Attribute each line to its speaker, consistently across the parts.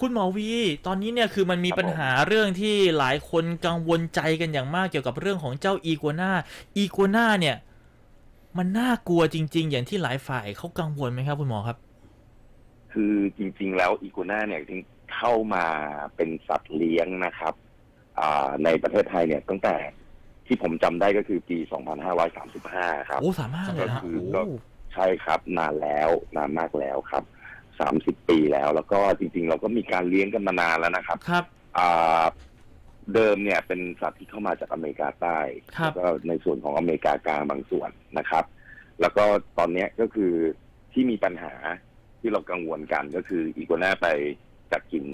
Speaker 1: คุณหมอวี ตอนนี้เนี่ยคือมันมี
Speaker 2: ครับ
Speaker 1: ปัญหาเรื่องที่หลายคนกังวลใจกันอย่างมากเกี่ยวกับเรื่องของเจ้าอีกัวนาอีกัวนาเนี่ย มันน่ากลัวจริง ๆ อย่างที่หลายฝ่ายเขากังวลไหมครับ คุณหมอครับ
Speaker 2: คือจริง ๆ แล้วอีกัวน่าเนี่ยที่เข้ามาเป็นสัตว์เลี้ยงนะครับอ่าในประเทศไทยเนี่ยตั้งแต่ที่ผมจำได้ก็คือปี 2535 ครับ
Speaker 1: โอ้สามารถเลยนะ
Speaker 2: ก็คือ
Speaker 1: โอ้
Speaker 2: ก็ใช่ครับ นานแล้ว นานมากแล้วครับ 30ปีแล้ว แล้วก็จริง ๆ เราก็มีการเลี้ยงกันมานานแล้วนะครับ
Speaker 1: ครับ
Speaker 2: อ่าเดิมเนี่ยเป็นสัตว์ที่เข้ามาจากอเมริกาใต้
Speaker 1: ครับ
Speaker 2: แล้วก็ในส่วนของอเมริกากลางบางส่วนนะครับ แล้วก็ตอนเนี้ยก็คือที่มีปัญหาที่เรากังวลกันก็คืออีกัวน่าไปจัดกิน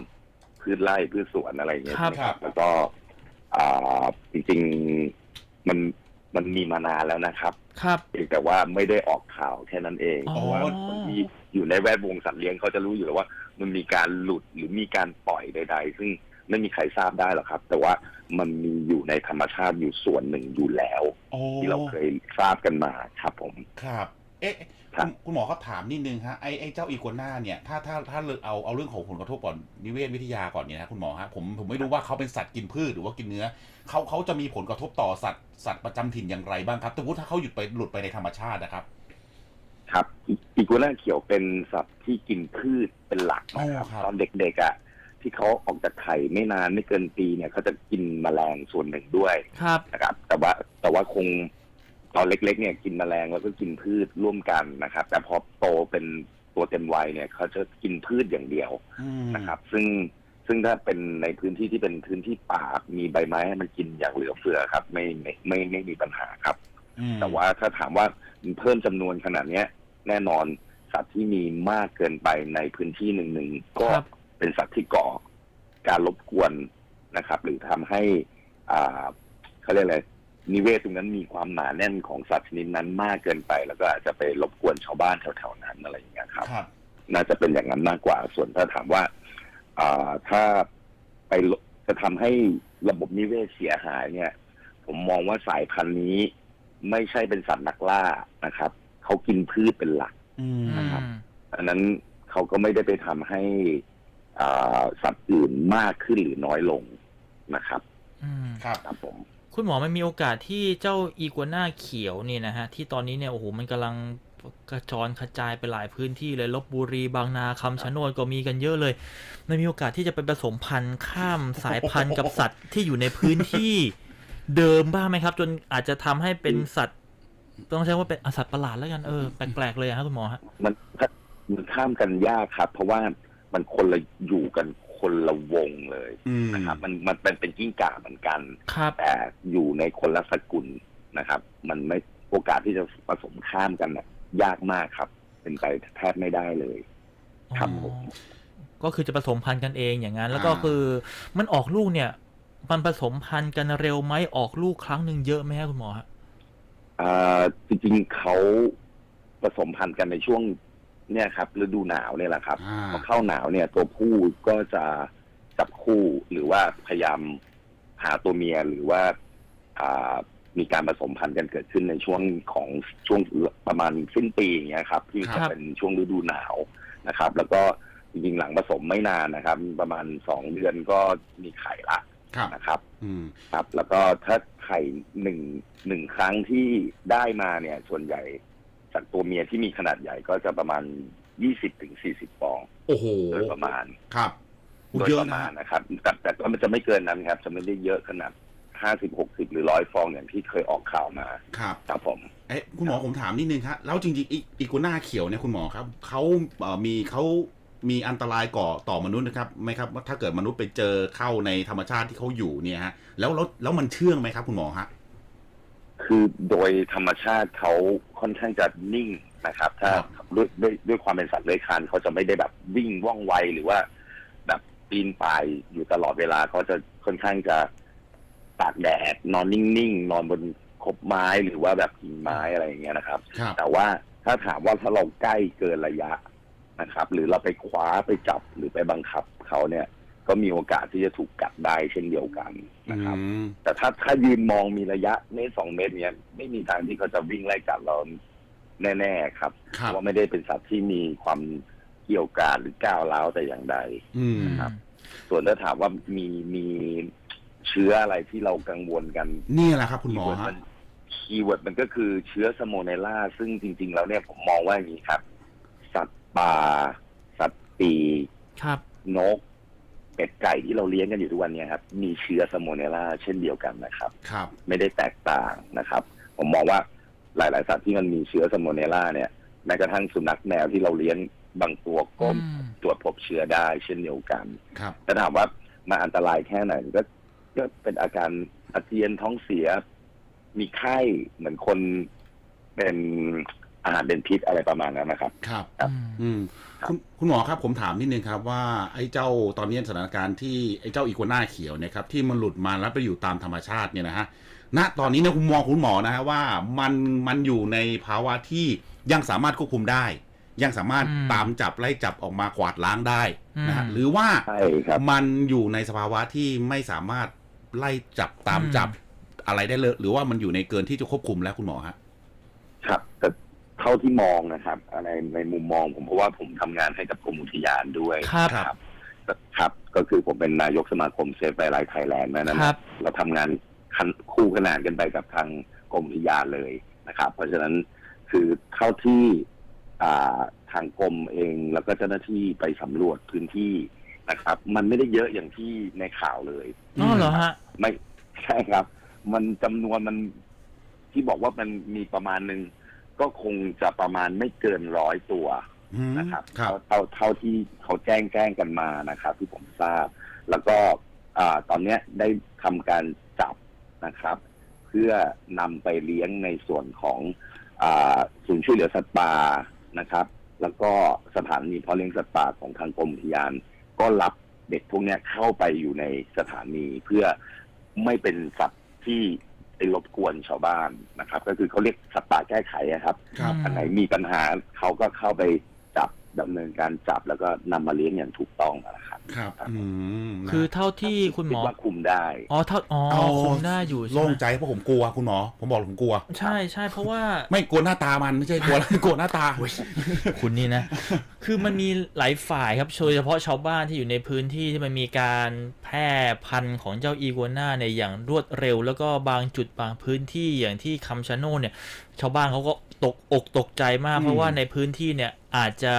Speaker 2: พืชไร่พืชสวนอะไรอย่างเงี้ย
Speaker 1: ครับ
Speaker 2: ใช่ไหมครับแล้วก็อ่าจริงๆมัน มันมีมานานแล้วนะครับ
Speaker 1: ครับ
Speaker 2: เพียงแต่ว่าไม่ได้ออกข่าวแค่นั้นเอง
Speaker 1: อ๋อ
Speaker 2: เพราะว่าคนที่อยู่ในแวดวงสัตว์เลี้ยงเขาจะรู้อยู่แล้วว่า มันมีการหลุดหรือมีการปล่อยใด ๆ ซึ่งไม่มีใครทราบได้หรอกครับ แต่ว่ามันมีอยู่ในธรรมชาติอยู่ส่วนหนึ่งอยู่แล้ว
Speaker 3: โอ้
Speaker 2: ที่เราเคยทราบกันมาครับผม
Speaker 3: ครับ เอ๊ะ
Speaker 2: ครั
Speaker 3: คุ
Speaker 2: บ
Speaker 3: ณคุณหมอครับถามนิดนึงฮะไอ้ไอ้เจ้าอีกัวน่าเนี่ยถ้าถ้าถ้าเอาเอาเรื่องของผลกระทบก่อนนิเวศวิทยาก่อนเนี่ยนะคุณหมอฮะผมผมไม่รู้ว่าเขาเป็นสัตว์กินพืชหรือว่ากินเนื้อเขาเขาจะมีผลกระทบต่อสัตว์สัตว์ประจำถิ่นอย่างไรบ้างครับสมมติถ้าเขาหยุดไปหลุดไปในธรรมชาตินะครับ
Speaker 2: ครับอีอีกัวน่าเขียวเป็นสัตว์ที่กินพืชเป็นหลักนะครับ
Speaker 3: อ๋อครับ
Speaker 2: ตอนเด็กๆอะที่เขาออกจากไข่ไม่นานไม่เกินปีเนี่ยเขาจะกินแมลงส่วนหนึ่งด้วย
Speaker 1: ครับ
Speaker 2: นะครับ แต่ว่าแต่ว่าคง ตอนเล็กๆเนี่ยกินแมลงแล้วก็กินพืชร่วมกันนะครับ แต่พอโตเป็นตัวเต็มวัยเนี่ย เขาจะกินพืชอย่างเดียว
Speaker 3: อืม
Speaker 2: นะครับ ซึ่งซึ่งถ้าเป็นในพื้นที่ที่เป็นพื้นที่ป่ามีใบไม้ให้มันกินอย่างเหลือเฟือครับ ไม่ไม่ไม่ไม่มีปัญหาครับ
Speaker 3: อืม
Speaker 2: แต่ว่าถ้าถามว่าเพิ่มจำนวนขนาดเนี้ย แน่นอนสัตว์ที่มีมากเกินไปในพื้นที่หนึ่งหนึ่งๆก็
Speaker 1: ครับ
Speaker 2: เป็นสัตว์ที่ก่อการรบกวนนะครับ หรือทำให้อ่าเขาเรียกอะไร นิเวศตรงนั้นมีความหนาแน่นของสัตว์ชนิดนั้นมากเกินไป แล้วก็อาจจะไปรบกวนชาวบ้านแถวๆนั้นอะไรอย่างเงี้ยครับ
Speaker 3: ครับ
Speaker 2: น่าจะเป็นอย่างนั้นมากกว่า ส่วนถ้าถามว่าอ่าถ้าไปลจะทำให้ระบบนิเวศเสียหายเนี่ย ผมมองว่าสายพันธุ์นี้ ไม่ใช่เป็นสัตว์นักล่านะครับ เขากินพืชเป็นหลัก
Speaker 3: อืม
Speaker 1: อืม
Speaker 2: อันนั้นเขาก็ไม่ได้ไปทำให้อ่าสัตว์อื่นมากขึ้นหรือน้อยลงนะครับ
Speaker 1: อืม
Speaker 3: ครับ
Speaker 2: ครับผม
Speaker 1: คุณหมอมันมีโอกาสที่เจ้าอีกัวน่าเขียวเนี่ยนะฮะ ที่ตอนนี้เนี่ยโอ้โหมันกำลังกระจรกระจายไปหลายพื้นที่เลยลบบุรีบางนาคำชะโนดก็มีกันเยอะเลย มันมีโอกาสที่จะไปผสมพันธุ์ข้ามสายพันธุ์กับสัตว์ที่อยู่ในพื้นที่เดิมบ้างไหมครับ จนอาจจะทำให้เป็นสัตว์ ต้องใช้ว่าเป็นอะสัตว์ประหลาดแล้วกันเออแปลกๆเลยอะครับคุณหมอฮะ
Speaker 2: มันมันข้ามกันยากครับ เพราะว่ามันคนละอยู่กัน คนละวงเลย
Speaker 3: อืม
Speaker 2: นะครับ มันมันเป็นเป็นกิ้งก่าเหมือนกัน
Speaker 1: ครับ
Speaker 2: แต่อยู่ในคนละสกุลนะครับ มันไม่โอกาสที่จะผสมข้ามกันน่ะยากมากครับ เป็นไปแทบไม่ได้เลย ครับผม
Speaker 1: อ๋อก็คือจะผสมพันธุ์กันเองอย่างนั้น แล้วก็
Speaker 3: อ่า
Speaker 1: คือมันออกลูกเนี่ย มันผสมพันธุ์กันเร็วไหมออกลูกครั้งหนึ่งเยอะไหมครับคุณหมอฮะ
Speaker 2: อ่าจริงๆเขาผสมพันธุ์กันในช่วง เนี่ยครับฤดูหนาวเนี่ยแหละครับ
Speaker 3: อ่า
Speaker 2: พอเข้าหนาวเนี่ย ตัวผู้ก็จะจับคู่หรือว่าพยายามหาตัวเมียหรือว่าอ่ามีการผสมพันธุ์กันเกิดขึ้นในช่วงของช่วงประมาณสิ้นปีอย่างเงี้ยครับ ที่
Speaker 1: ครั
Speaker 2: จะ
Speaker 1: บ
Speaker 2: เป็นช่วงฤดูหนาวนะครับ แล้วก็จริงๆหลังผสมไม่นานนะครับ ประมาณสองเดือนก็มีไข่ละ
Speaker 3: ครับ
Speaker 2: นะครับ
Speaker 3: อืม
Speaker 2: ครับแล้วก็ถ้าไข่หนึ่งหนึ่งครั้งที่ได้มาเนี่ย ส่วนใหญ่ จากตัวเมียที่มีขนาดใหญ่ก็จะประมาณยี่สิบถึงสี่สิบฟอง
Speaker 3: โอ้โห
Speaker 2: โดยประมาณ
Speaker 3: ครับอุ๊ย
Speaker 2: โดย
Speaker 3: เยอะ
Speaker 2: ประ
Speaker 3: นะ
Speaker 2: มาณนะครับ แต่แต่ก็มันจะไม่เกินนั้นครับ จะไม่ได้เยอะขนาดห้าสิบหกสิบหรือร้อยฟองอย่างที่เคยออกข่าวมา
Speaker 3: ครับ
Speaker 2: ครับผม
Speaker 3: เอ๊ะคุณหมอผมถามนิดนึงครับแล้วจริงๆอีอีกัวน่าเขียวเนี่ยคุณหมอครับเขาเอ่อมีเขามีอันตรายก่อต่อมนุษย์นะครับไหมครับว่าถ้าเกิดมนุษย์ไปเจอเข้าในธรรมชาติที่เขาอยู่เนี่ยฮะแล้วแล้วแล้วมันเชื่องไหมครับ คุณหมอฮะ
Speaker 2: คือโดยธรรมชาติเขาค่อนข้างจะนิ่งนะครับ ถ้า
Speaker 3: ครับ
Speaker 2: ด้วยด้วยด้วยความเป็นสัตว์เลื้อยคลานเขาจะไม่ได้แบบวิ่งว่องไวหรือว่า แบบปีนป่ายอยู่ตลอดเวลาเขาจะค่อนข้างจะตากแดดนอนนิ่งๆ นอนบนคบไม้หรือว่าแบบกิ่งไม้อะไรอย่างเงี้ยนะครับ
Speaker 3: ครับ
Speaker 2: แต่ว่าถ้าถามว่าถ้าเราใกล้เกินระยะนะครับ หรือเราไปคว้าไปจับหรือไปบังคับเขาเนี่ย ก็มีโอกาสที่จะถูกกัดได้เช่นเดียวกันนะครับ
Speaker 3: อืม
Speaker 2: แต่ถ้าถ้ายืนมองมีระยะเมตรสองเมตรเนี้ยไม่มีทางที่เขาจะวิ่งไล่กัดเราแน่ ๆ ครับ
Speaker 3: ครับ
Speaker 2: เพราะว่าไม่ได้เป็นสัตว์ที่มีความเกี่ยวกาดหรือก้าวร้าวแต่อย่างใด
Speaker 3: อืม
Speaker 2: ครับ ส่วนถ้าถามว่ามีมีเชื้ออะไรที่เรากังวลกัน
Speaker 3: นี่แหละครับ คุณหมอ
Speaker 2: คีย์เวิร์ด
Speaker 3: ฮะ
Speaker 2: มันคีย์เวิร์ดมันก็คือเชื้อสโมเนล่า ซึ่งจริง ๆ แล้วเนี่ยผมมองว่าอย่างนี้ครับ สัตว์ป่า สัตว์ปีก
Speaker 1: ครับ
Speaker 2: นก เป็ดไก่ที่เราเลี้ยงกันอยู่ทุกวันเนี้ครับ มีเชื้อสโมเนล่าเช่นเดียวกันนะครับ
Speaker 3: ครับ
Speaker 2: ไม่ได้แตกต่างนะครับ ผมมองว่าหลาย ๆ สัตว์ที่มันมีเชื้อสโมเนล่าเนี่ยแม้กระทั่งสุนัขแมวที่เราเลี้ยงบางตัวก็
Speaker 1: อืม
Speaker 2: ตรวจพบเชื้อได้เช่นเดียวกัน
Speaker 3: ครับ
Speaker 2: แต่ถามว่ามันอันตรายแค่ไหนก็ก็เป็นอาการอาเจียนท้องเสีย มีไข้เหมือนคนเป็น อาหารเป็นพิษอะไรประมาณนั้นนะครับ
Speaker 3: ครับ
Speaker 2: ครับ
Speaker 1: อืม
Speaker 3: อืม
Speaker 2: ครับ
Speaker 3: คุณคุณหมอครับผมถามนิดนึงครับว่าไอ้เจ้าตอนนี้สถานการณ์ที่ไอ้เจ้าอีกัวน่าเขียวเนี่ยครับที่มันหลุดมาแล้วไปอยู่ตามธรรมชาติเนี่ยนะฮะณตอนนี้เนี่ยคุณมองคุณหมอนะฮะว่ามันมันอยู่ในภาวะที่ยังสามารถควบคุมได้ ยังสามารถ
Speaker 1: อืม
Speaker 3: ตามจับไล่จับออกมากวาดล้างได้นะฮะ
Speaker 1: อืม
Speaker 3: หรือว่า
Speaker 2: ใช่ครับ
Speaker 3: มันอยู่ในสภาวะที่ไม่สามารถไล่จับตาม
Speaker 1: อืม
Speaker 3: จับอะไรได้เลย หรือว่ามันอยู่ในเกินที่จะควบคุมแล้วคุณหมอฮะ
Speaker 2: ครับแต่ เท่าที่มองนะครับ อะไรในมุมมองผมเพราะว่าผมทำงานให้กับกรมอุทยานด้วย
Speaker 1: ครับ
Speaker 2: ครับครับ ก็คือผมเป็นนายกสมาคมเซฟไวไลท์ไทยแลนด์นั้น
Speaker 1: ครับ
Speaker 2: เราทำงานคันคู่ขนานกันไปกับทางกรมอุทยานเลยนะครับ เพราะฉะนั้นคือเท่าที่อ่าทางกรมเองแล้วก็เจ้าหน้าที่ไปสำรวจพื้นที่นะครับ มันไม่ได้เยอะอย่างที่ในข่าวเลย
Speaker 1: อ๋อเหรอฮะ
Speaker 2: ไม่ใช่ครับ มันจำนวนมันที่บอกว่ามันมีประมาณหนึ่ง ก็คงจะประมาณไม่เกินร้อยตัว
Speaker 3: อืม
Speaker 2: นะครับ
Speaker 3: ครับ
Speaker 2: เท่าเท่าที่เขาแจ้งแจ้งกันมานะครับ ที่ผมทราบ แล้วก็อ่าตอนเนี้ยได้ทำการจับนะครับ เพื่อนำไปเลี้ยงในส่วนของอาศูนย์ช่วยเหลือสัตว์ป่านะครับ แล้วก็สถานีเพาะเลี้ยงสัตว์ป่าของทางกรมอุทยาน ก็รับเด็กพวกเนี้ยเข้าไปอยู่ในสถานีเพื่อไม่เป็นสัตว์ที่ไป รบกวนชาวบ้านนะครับ ก็คือเขาเรียกสัตว์ป่าแก้ไขอะครับ
Speaker 3: ครับ
Speaker 1: อืม
Speaker 2: อันไหนมีปัญหาเขาก็เข้าไปจับดำเนินการจับแล้วก็นำมาเลี้ยงอย่างถูกต้องนะครับ
Speaker 3: ครับ อืมนะ
Speaker 1: คือเท่าที่คุณหมอ
Speaker 2: ดว่าคุมได้
Speaker 1: อ๋อเท่าอ๋อ
Speaker 3: เอา
Speaker 1: คุมได้อยู่ใช่
Speaker 3: โล่
Speaker 1: ไห
Speaker 3: ง
Speaker 1: ม
Speaker 3: ใจเพราะผมกลัวคุณหมอ ผมบอกเลยผมกลัว
Speaker 1: ใช่ใช่เพราะว่า
Speaker 3: ไม่กลัวหน้าตามันไม่ใช่กลัว กลัวหน้าตา
Speaker 1: คุณนี่นะ คือมันมีหลายฝ่ายครับโดยเฉพาะชาวบ้านที่อยู่ในพื้นที่ที่มันมีการแพ ร่พันธุ์ของเจ้าอีกัวน่าในยอย่างรวดเร็ว แล้วก็บางจุดบางพื้นที่อย่างที่คำชะโนดเนี่ย ชาวบ้านเขาก็ตกอกตกใจมาก
Speaker 3: อืม
Speaker 1: เพราะว่าในพื้นที่เนี่ยอาจจะ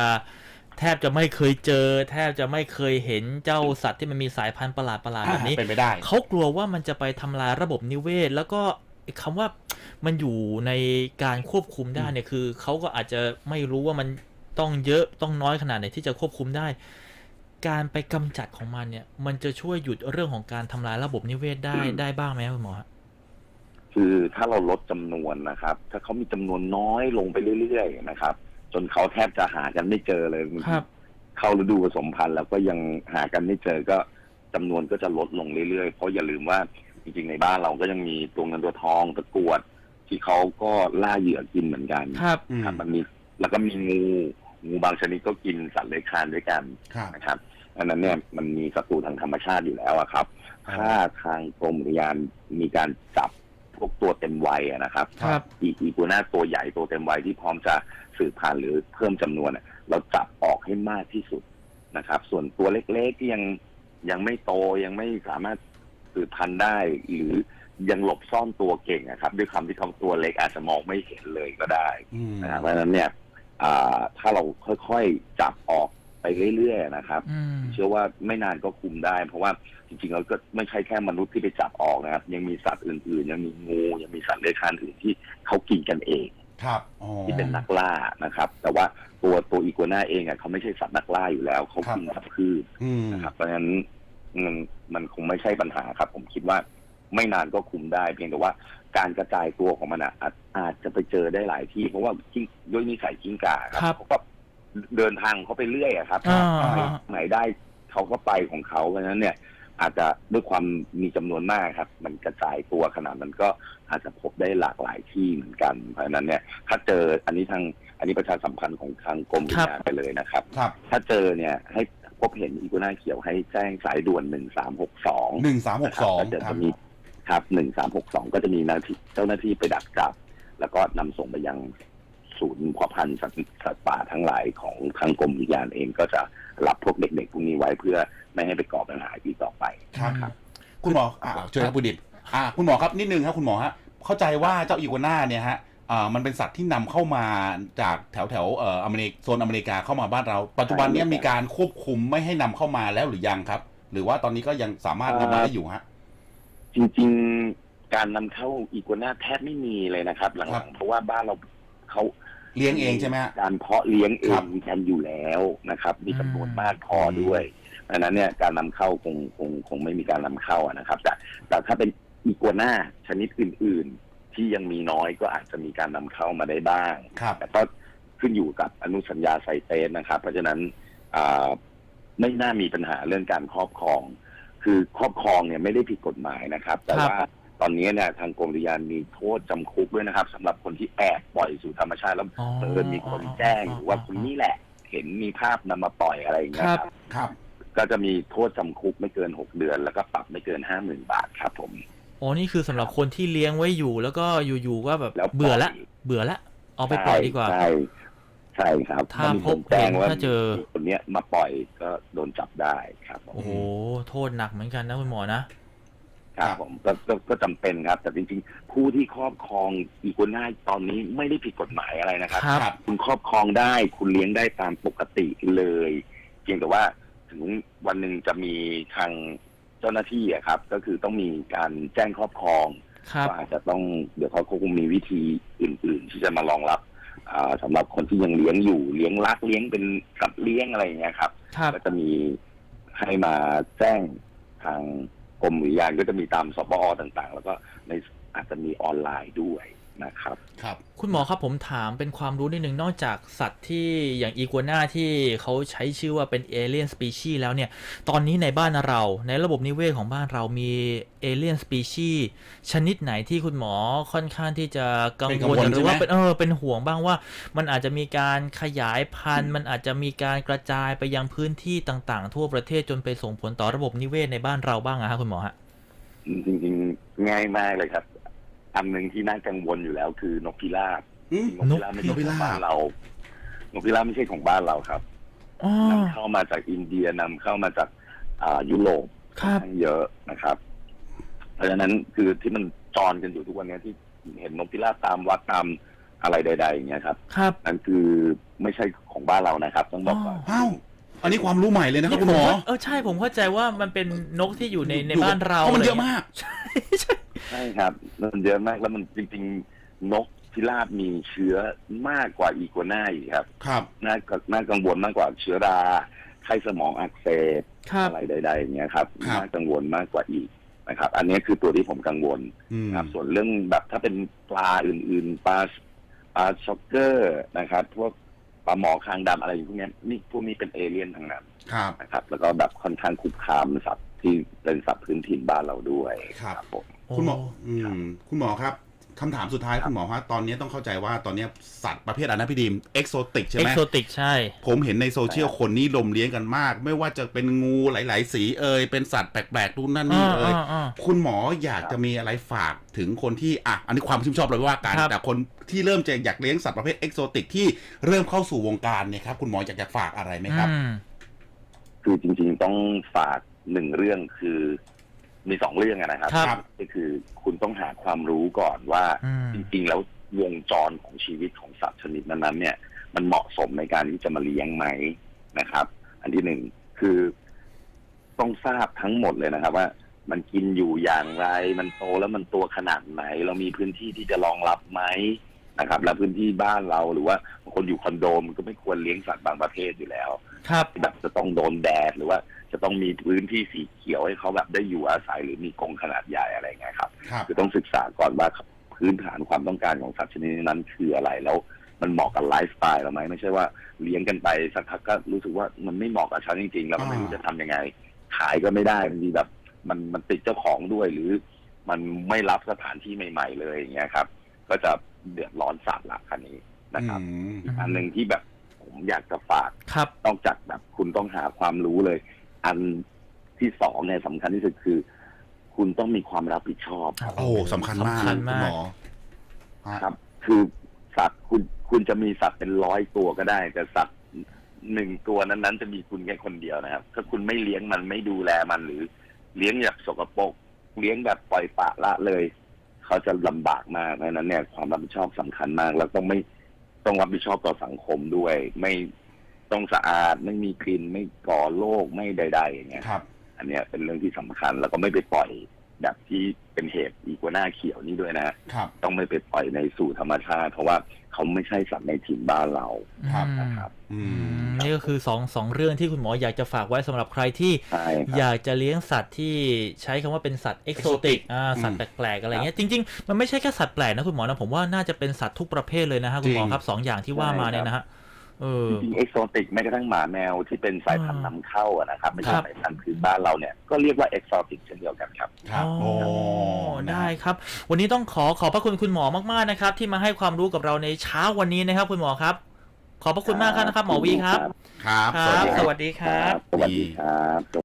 Speaker 1: แทบจะไม่เคยเจอ แทบจะไม่เคยเห็นเจ้าสัตว์ที่มันมีสายพันธุ์ประหลาดประหลาดๆแบบนี้
Speaker 3: เป็นไปได้
Speaker 1: เขากลัวว่ามันจะไปทำลายระบบนิเวศ แล้วก็ไอ้คำว่ามันอยู่ในการควบคุมได้เนี่ยคือเขาก็อาจจะไม่รู้ว่ามันต้องเยอะต้องน้อยขนาดไหนที่จะควบคุมได้ การไปกำจัดของมันเนี่ย มันจะช่วยหยุดเรื่องของการทำลายระบบนิเวศได้
Speaker 2: อืม
Speaker 1: ได้บ้างไหมครับคุณหมอฮะ
Speaker 2: คือถ้าเราลดจำนวนนะครับ ถ้าเขามีจำนวนน้อยลงไปเรื่อยๆนะครับ จนเขาแทบจะหากันไม่เจอเลย
Speaker 1: ครับ
Speaker 2: เข้าฤดูผสมพันธุ์แล้วก็ยังหากันไม่เจอก็จำนวนก็จะลดลงเรื่อยๆ เพราะอย่าลืมว่าจริงๆในบ้านเราก็ยังมีตัวเงินตัวทองตะกรวด ที่เขาก็ล่าเหยื่อกินเหมือนกัน
Speaker 1: ครับ
Speaker 3: อืม
Speaker 2: ครับมันมีแล้วก็มีงู งูบางชนิดก็กินสัตว์เลื้อยคลานด้วยกัน
Speaker 3: ครับ
Speaker 2: นะครับอันนั้นเนี่ยมันมีศัตรูทางธรรมชาติอยู่แล้วอะครับ
Speaker 3: อ๋อ
Speaker 2: ถ้าทางกรมอุทยานมีการจับพวกตัวเต็มวัยอะนะครับ
Speaker 1: ครับ
Speaker 2: อีอีกัวน่าตัวใหญ่ตัวเต็มวัยที่พร้อมจะสืบพันธุ์หรือเพิ่มจำนวนอะเราจับออกให้มากที่สุดนะครับ ส่วนตัวเล็กๆที่ยังยังไม่โตยังไม่สามารถสืบพันธุ์ได้ หรือยังหลบซ่อนตัวเก่งนะครับ ด้วยความที่เขาตัวเล็กอาจจะมองไม่เห็นเลยก็ได้
Speaker 3: อืม
Speaker 2: นะครับเพราะฉะนั้นเนี่ยอ่า ถ้าเราค่อยๆ จับออกไปเรื่อยๆนะครับ
Speaker 1: อืม
Speaker 2: เชื่อว่าไม่นานก็คุมได้ เพราะว่าจริงๆแล้วก็ไม่ใช่แค่มนุษย์ที่ไปจับออกนะครับ ยังมีสัตว์อื่นๆ ยังมีงูยังมีสัตว์เลื้อยคลานอื่นที่เขากินกันเอง
Speaker 3: ครับอ๋อ
Speaker 2: ที่เป็นนักล่านะครับ แต่ว่าตัวตัวอีกัวน่าเองอะเขาไม่ใช่สัตว์นักล่าอยู่แล้วเขา
Speaker 3: ครับ
Speaker 2: กินสัตว์พืช
Speaker 3: อืม
Speaker 2: นะครับเพราะฉะนั้นมันมันคงไม่ใช่ปัญหาครับ ผมคิดว่า ไม่นานก็คุมได้ เพียงแต่ว่าการกระจายตัวของมันอะอาจอาจจะไปเจอได้หลายที่ เพราะว่ากิ้งด้วยนิสัยกิ้งก่าครับ
Speaker 1: ครับ
Speaker 2: เขาก็เดินทางเขาไปเรื่อยอะครับ
Speaker 1: อ่า
Speaker 2: ไหนไหนได้เขาก็ไปของเขาเพราะฉะนั้นเนี่ย อาจจะด้วยความมีจำนวนมากครับ มันกระจายตัวขนาดมันก็อาจจะพบได้หลากหลายที่เหมือนกัน เพราะฉะนั้นเนี่ย ถ้าเจออันนี้ทางอันนี้ประชาสัมพันธ์ของทางกรมวิทยาไปเลยนะครับ
Speaker 3: ครับ
Speaker 2: ถ้าเจอเนี่ยให้พบเห็นอีกัวน่าเขียวให้แจ้งสายด่วนหนึ่งสามหกสอง
Speaker 3: หนึ่งสามหกสอง
Speaker 2: จะ
Speaker 3: ครั
Speaker 2: จะ
Speaker 3: บ
Speaker 2: มี ครับหนึ่งสามหกสองก็จะมีหน้าที่เจ้าหน้าที่ไปดักจับ แล้วก็นำส่งไปยังศูนย์เพาะพันธุ์สัตว์สัตว์ป่าทั้งหลายของทางกรมอุทยานเองก็จะรับพวกเด็กๆพวกนี้ไว้เพื่อไม่ให้ไปก่อปัญหาอีกต่อไป
Speaker 3: ครับ
Speaker 1: ครับ
Speaker 3: คุณหมออ่าเชิญครับคุณดิบอ่า คุณหมอครับนิดนึงครับคุณหมอฮะเข้าใจว่าเจ้าอีกัวน่าเนี่ยฮะอ่ามันเป็นสัตว์ที่นำเข้ามาจากแถวแถวๆเอ่ออเมริกโซนอเมริกาเข้ามาบ้านเรา ปัจจุบันเนี้มีการควบคุมไม่ให้นำเข้ามาแล้วหรือยังครับ หรือว่าตอนนี้ก็ยังสามารถนำมาได้อยู่ฮะ
Speaker 2: จริงๆการนำเข้าอีกัวน่าแทบไม่มีเลยนะครับ ห
Speaker 3: ครั
Speaker 2: ลั
Speaker 3: บ
Speaker 2: งๆ เพราะว่าบ้านเราเขา
Speaker 3: เลี้ยงเองใช่ไหมฮะ
Speaker 2: การเพาะเลี้ยงเอ
Speaker 3: ครั
Speaker 2: ง
Speaker 3: บ
Speaker 2: กันอยู่แล้วนะครับ มีจำนวน
Speaker 1: อืม
Speaker 2: มากพอด้วยดังนั้นเนี่ยการนำเข้าคงคงคงไม่มีการนำเข้าอะนะครับ แต่แต่ถ้าเป็นอีกัวน่าชนิดอื่น ๆ ที่ยังมีน้อยก็อาจจะมีการนำเข้ามาได้บ้าง
Speaker 3: ครับ
Speaker 2: แต่ก็ขึ้นอยู่กับอนุสัญญาไซเตสนะครับ เพราะฉะนั้นอ่าไม่น่ามีปัญหาเรื่องการครอบครอง คือครอบครองเนี่ยไม่ได้ผิดกฎหมายนะครับ แต่
Speaker 1: ครับ
Speaker 2: ว่าตอนนี้เนี่ยทางกรมอุทยานมีโทษจำคุกด้วยนะครับสำหรับคนที่แอบปล่อยสู่ธรรมชาติแล้ว
Speaker 1: อ๋อ
Speaker 2: เออมีคนแจ้งหรือว่าคนนี้แหละ เห็นมีภาพนำมาปล่อยอะไรอย่างเงี้ยครับ
Speaker 3: ครับ
Speaker 2: ก็จะมีโทษจำคุกไม่เกินหกเดือน แล้วก็ปรับไม่เกินห้าหมื่นบาทครับผม
Speaker 1: อ๋อนี่คือสำหรับคนที่เลี้ยงไว้อยู่ แล้วก็อยู่ๆก็แบบ
Speaker 2: แล้วปล่อย
Speaker 1: เบื่อละ เบื่อละเอาไปปล่อยดีกว่า
Speaker 2: ใช่ใช่ ครับ
Speaker 1: ถ้า
Speaker 2: มี
Speaker 1: พ
Speaker 2: ค
Speaker 1: บ
Speaker 2: นแจ้ง
Speaker 1: เห็น
Speaker 2: ว่า
Speaker 1: ถ้าเจอ
Speaker 2: มีคนเนี้ยมาปล่อยก็โดนจับได้ครับผม
Speaker 1: โอ้โหโทษหนักเหมือนกันนะคุณหมอนะ
Speaker 2: ครับผมก็ก็ก็จำเป็นครับ แต่จริงๆ ผู้ที่ครอบครองอีกัวน่าตอนนี้ไม่ได้ผิดกฎหมายอะไรนะครับ
Speaker 1: ครับ
Speaker 3: ครับ
Speaker 2: คุณครอบครองได้คุณเลี้ยงได้ตามปกติเลย เพียงแต่ว่าถึงวันหนึ่งจะมีทางเจ้าหน้าที่อะครับ ก็คือต้องมีการแจ้งครอบครอง
Speaker 1: ครับ
Speaker 2: ก็อาจจะต้องเดี๋ยวเขาคงมีวิธีอื่น ๆ ที่จะมารองรับ อ่าสำหรับคนที่ยังเลี้ยงอยู่เลี้ยงรักเลี้ยงเป็นสัตว์เลี้ยงอะไรอย่างเงี้ยครับ
Speaker 1: ครับ
Speaker 2: ก็จะมีให้มาแจ้งทางกรมอุทยานก็จะมีตามสปอต่างๆ แล้วก็ในอาจจะมีออนไลน์ด้วย นะครับ
Speaker 3: ครับ
Speaker 1: คุณหมอครับผมถามเป็นความรู้นิดนึงนอกจากสัตว์ที่อย่างอีกัวน่าที่เขาใช้ชื่อว่าเป็นเอเลียนสปีชีแล้วเนี่ย ตอนนี้ในบ้านเราในระบบนิเวศของบ้านเรามีเอเลียนสปีชีชนิดไหนที่คุณหมอค่อนข้างที่จะกัง
Speaker 3: เป็นกั
Speaker 1: ว
Speaker 3: ง
Speaker 1: ล
Speaker 3: วล
Speaker 1: หรือว่า
Speaker 3: ใช่ไหม
Speaker 1: เป็นเออเป็นห่วงบ้างว่า มันอาจจะมีการขยายพันธุ์ มันอาจจะมีการกระจายไปยังพื้นที่ต่างๆ ทั่วประเทศจนไปส่งผลต่อระบบนิเวศในบ้านเราบ้างอะฮะคุณหมอฮะ
Speaker 2: จริงๆ ง่ายมากเลยครับ อันหนึ่งที่น่ากังวลอยู่แล้วคือนกพิราบ
Speaker 3: อืม
Speaker 2: นกพิราบไม่ใช่
Speaker 3: นกพิ
Speaker 2: ของ
Speaker 3: ราบ
Speaker 2: บ้านเรา นกพิราบไม่ใช่ของบ้านเราครับ
Speaker 1: อ๋อนำ
Speaker 2: เข้ามาจากอินเดียนำเข้ามาจากอ่ายุโรป
Speaker 1: ครับ
Speaker 2: อนข้างเยอะนะครับ เพราะฉะนั้นคือที่มันจรกันอยู่ทุกวันนี้ที่เห็นนกพิราบตามวัดตามอะไรใด ๆ อย่างเงี้ยครับ
Speaker 1: ครับ
Speaker 2: นั่นคือไม่ใช่ของบ้านเรานะครับ ต้องบอกก่อน
Speaker 3: อ้าว อันนี้ความรู้ใหม่เลยนะครับคุณหมอ
Speaker 1: เออใช่ผมเข้าใจว่ามันเป็นนกที่อยู่ในใน
Speaker 3: อยู่
Speaker 1: บ้านเรา
Speaker 3: เพราะมันเยอะ
Speaker 1: ไรงี้
Speaker 3: มาก
Speaker 1: ใช่ใช่
Speaker 2: ใช่ครับ มันเยอะมากแล้วมันจริงๆ นกพิราบมีเชื้อมากกว่าอีกัวน่าอีกครับ
Speaker 3: ครับ
Speaker 2: น่าน่ากังวลมากกว่าเชื้อราไข้สมองอักเสบ
Speaker 1: ครับ
Speaker 2: อะไรใดๆอย่างเงี้ยครับ
Speaker 3: ครับ
Speaker 2: น่ากังวลมากกว่าอีกนะครับ อันนี้คือตัวที่ผมกังวล
Speaker 3: อืม
Speaker 2: นะครับ ส่วนเรื่องแบบถ้าเป็นปลาอื่น ๆ ปลาปลาช็อกเกอร์นะครับ พวก ปลาหมอคางดำอะไรพวกเนี้ยนี่พวกนี้เป็นเอเลี่ยนทั้งนั้น
Speaker 3: ครับ
Speaker 2: นะครับ แล้วก็แบบค่อนข้างคุกคามสัตว์ที่เป็นสัตว์พื้นถิ่นบ้านเราด้วย
Speaker 3: ครับ
Speaker 2: ผม
Speaker 3: คุณหมอ
Speaker 1: โอื
Speaker 3: มคุณหมอครับ คำถามสุดท้ายคุณหมอครับตอนนี้ต้องเข้าใจว่าตอนนี้สัตว์ประเภทอะไรนะพี่ดิมเอ็กโซติกใช่
Speaker 1: เอ็
Speaker 3: ไห
Speaker 1: ก
Speaker 3: ม
Speaker 1: โซติกใช่
Speaker 3: ผมเห็นในโซเชียลคนนิยมเลี้ยงกันมาก ไม่ว่าจะเป็นงูหลาย ๆ สีเอ่ยเป็นสัตว์แปลกๆนู่นนั่นนี่เอ่ย
Speaker 1: อ่าอ่า
Speaker 3: คุณหมออยากจะมีอะไรฝากถึงคนที่อะอันนี้ความชื่นชอบเราไม่ว่ากัน
Speaker 1: ครับ
Speaker 3: แต่คนที่เริ่มจะอยากเลี้ยงสัตว์ประเภทเอ็กโซติกที่เริ่มเข้าสู่วงการเนี่ยครับคุณหมออยากจะฝากอะไรไหมครับ
Speaker 1: อืม
Speaker 2: คือจริงๆต้องฝากหนึ่งเรื่องคือ มีสองเรื่องอะนะครับ
Speaker 1: ครับ
Speaker 2: ก็คือคุณต้องหาความรู้ก่อนว่า
Speaker 1: อืม
Speaker 2: จริงๆ แล้ววงจรของชีวิตของสัตว์ชนิดนั้นๆเนี่ย มันเหมาะสมในการที่จะมาเลี้ยงไหมนะครับ อันที่หนึ่งคือต้องทราบทั้งหมดเลยนะครับ ว่า มันกินอยู่อย่างไร มันโตแล้วมันตัวขนาดไหน เรามีพื้นที่ที่จะรองรับไหมนะครับ แล้วพื้นที่บ้านเราหรือว่าบางคนอยู่คอนโดมันก็ไม่ควรเลี้ยงสัตว์บางประเภทอยู่แล้ว
Speaker 1: ครับ
Speaker 2: แบบจะต้องโดนแดดหรือว่าจะต้องมีพื้นที่สีเขียวให้เขาแบบได้อยู่อาศัยหรือมีกรงขนาดใหญ่อะไรเงี้ยครับ
Speaker 3: ครับ
Speaker 2: คือต้องศึกษาก่อนว่าพื้นฐานความต้องการของสัตว์ชนิดนั้นคืออะไรแล้วมันเหมาะกับไลฟ์สไตล์เราไหมไม่ใช่ว่าเลี้ยงกันไปสักพักก็รู้สึกว่ามันไม่เหมาะกับฉันจริงๆ แล้วก็ไม่รู้
Speaker 3: อ่า
Speaker 2: จะทำยังไง ขายก็ไม่ได้บางทีแบบมันมันติดเจ้าของด้วยหรือ มันไม่รับสถานที่ใหม่ ๆ เลยอย่างเงี้ยครับ ก็จะเดือดร้อนสัตว์ละคันนี้นะครับ
Speaker 3: อืม
Speaker 1: อืม
Speaker 2: อันหนึ่งที่แบบ ผมอยากจะฝาก
Speaker 1: ครับ
Speaker 2: นอกจากแบบคุณต้องหาความรู้เลย อันที่สองเนี่ยสำคัญที่สุดคือ คุณต้องมีความรับผิดชอบครับ
Speaker 3: โอ้สำคัญมาก
Speaker 1: สำคัญ
Speaker 3: คุณ
Speaker 1: มา
Speaker 3: หม
Speaker 1: ก
Speaker 3: อฮะ
Speaker 2: ครับ คือสัตว์คุณคุณจะมีสัตว์เป็นร้อยตัวก็ได้ แต่สัตว์หนึ่งตัวนั้นๆจะมีคุณแค่คนเดียวนะครับ ถ้าคุณไม่เลี้ยงมันไม่ดูแลมันหรือ เลี้ยงแบบสกปรกเลี้ยงแบบปล่อยปละละเลย เขาจะลำบากมากเพราะฉะนั้นเนี่ยความรับผิดชอบสำคัญมาก แล้วต้องไม่ ต้องรับผิดชอบต่อสังคมด้วย ไม่ต้องสะอาดไม่มีกลิ่นไม่ก่อโรคไม่ใดๆอย่างเงี้ย
Speaker 3: ครับ
Speaker 2: อันเนี้ยเป็นเรื่องที่สำคัญแล้วก็ไม่ไปปล่อย แบบที่เป็นเหตุอีกัวหน้าเขียวนี้ด้วยนะ
Speaker 3: ครับ
Speaker 2: ต้องไม่ไปปล่อยในสู่ธรรมชาติ เพราะว่าเขาไม่ใช่สัตว์ในถิ่นบ้านเรา
Speaker 3: ครับ
Speaker 1: อืม
Speaker 2: นะครับ
Speaker 3: อื
Speaker 1: อื
Speaker 3: ม
Speaker 1: มนี่ก็คือสองสองเรื่องที่คุณหมออยากจะฝากไว้สำหรับใครที่
Speaker 2: ใช่ค
Speaker 1: อ
Speaker 2: รับ
Speaker 1: ยากจะเลี้ยงสัตว์ที่ใช้คำว่าเป็นสัตว์เอกโซติก
Speaker 3: Exotic
Speaker 1: อ่าสัตว์
Speaker 3: อืม
Speaker 1: แปลกๆอะไรเงี้ยจริงๆ มันไม่ใช่แค่สัตว์แปลกนะคุณหมอนะผมว่าน่าจะเป็นสัตว์ทุกประเภทเลยนะฮะคุณหมอ
Speaker 3: จริง
Speaker 1: ครับสองอย่างที่ว่ามาเนี่ยนะฮะ เออ
Speaker 2: จริงๆเอกโซติกแม้กระทั่งหมาแมวที่เป็นสายพันธุ์
Speaker 1: อ่านำ
Speaker 2: เข้าอะนะครับไม่
Speaker 1: ครั
Speaker 2: ใช่
Speaker 1: บ
Speaker 2: สายพันธุ์พื้นบ้านเราเนี่ยก็เรียกว่าเอกโซติกเช่นเดียวกันครับ
Speaker 3: ครับโอ้
Speaker 1: อ๋อ
Speaker 3: นะ
Speaker 1: ได้ครับ วันนี้ต้องขอขอบพระคุณคุณหมอมากๆนะครับ ที่มาให้ความรู้กับเราในเช้าวันนี้นะครับ คุณหมอครับ ขอบพระคุณมากครับนะครับ หมอวีครับ
Speaker 3: ครับ
Speaker 1: ครับ
Speaker 3: สวัสดีครับ
Speaker 1: สวัสดีครับ
Speaker 2: สวัสดีครับ